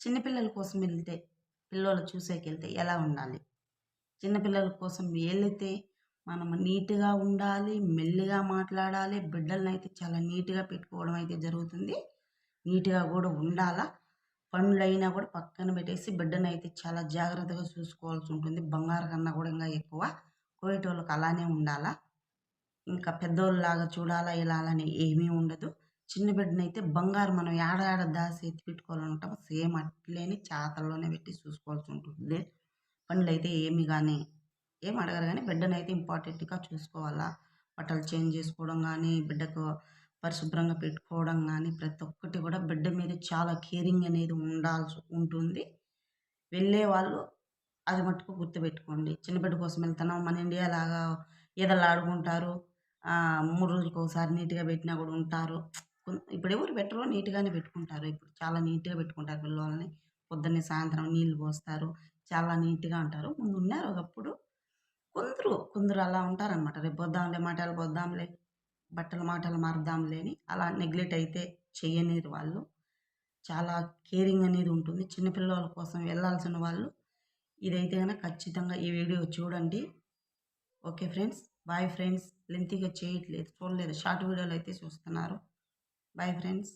చిన్నపిల్లల కోసం వెళ్తే పిల్లలు చూసేకెళ్తే ఎలా ఉండాలి? చిన్నపిల్లల కోసం వెళితే మనం నీట్గా ఉండాలి మెల్లిగా మాట్లాడాలి బిడ్డలను అయితే చాలా నీట్గా పెట్టుకోవడం అయితే జరుగుతుంది. నీట్గా కూడా ఉండాలా? పనులైనా కూడా పక్కన పెట్టేసి బిడ్డను అయితే చాలా జాగ్రత్తగా చూసుకోవాల్సి ఉంటుంది. బంగారు కన్నా కూడా ఇంకా ఎక్కువ. కోయేటోళ్ళకి అలానే ఉండాలా? ఇంకా పెద్దోళ్ళలాగా చూడాలా ఇలా అలానే ఏమీ ఉండదు. చిన్న బిడ్డనైతే బంగారు మనం ఏడాడ దాసి ఎత్తి పెట్టుకోవాలంటాం సేమ్ అట్లేని చేతల్లోనే పెట్టి చూసుకోవాల్సి ఉంటుంది పండ్లు అయితే ఏమి కానీ ఏం అడగరు కానీ బిడ్డను అయితే ఇంపార్టెంట్గా చూసుకోవాలా. బట్టలు చేంజ్ చేసుకోవడం కానీ బిడ్డకు పరిశుభ్రంగా పెట్టుకోవడం కానీ ప్రతి ఒక్కటి కూడా బిడ్డ మీద చాలా కేరింగ్ అనేది ఉండాల్సి ఉంటుంది. వెళ్ళే వాళ్ళు అది మట్టుకు గుర్తుపెట్టుకోండి. చిన్న బిడ్డ కోసం వెళ్తున్నాం మన ఇండియా లాగా ఈదలు ఆడుకుంటారు మూడు రోజులకు ఒకసారి నీట్గా పెట్టినా కూడా ఉంటారు. ఇప్పుడు ఎవరు పెట్టరు నీట్గానే పెట్టుకుంటారు. ఇప్పుడు చాలా నీట్గా పెట్టుకుంటారు పిల్లల్ని. పొద్దున్నే సాయంత్రం నీళ్ళు పోస్తారు చాలా నీట్గా ఉంటారు. ముందు ఉన్నారు ఒకప్పుడు. కొందరు కొందరు అలా ఉంటారనమాట రేపు పోద్దాంలే మాటలు పోద్దాంలే బట్టలు మాటలు మారుద్దాంలే అని అలా నెగ్లెక్ట్ అయితే చేయనేది వాళ్ళు. చాలా కేరింగ్ అనేది ఉంటుంది. చిన్నపిల్లల కోసం వెళ్ళాల్సిన వాళ్ళు. ఇదైతే కనుక ఖచ్చితంగా ఈ వీడియో చూడండి. Okay friends boy friends. లెంతీగా చేయట్లేదు చూడలేదు. షార్ట్ వీడియోలు అయితే చూస్తున్నారు. Bye friends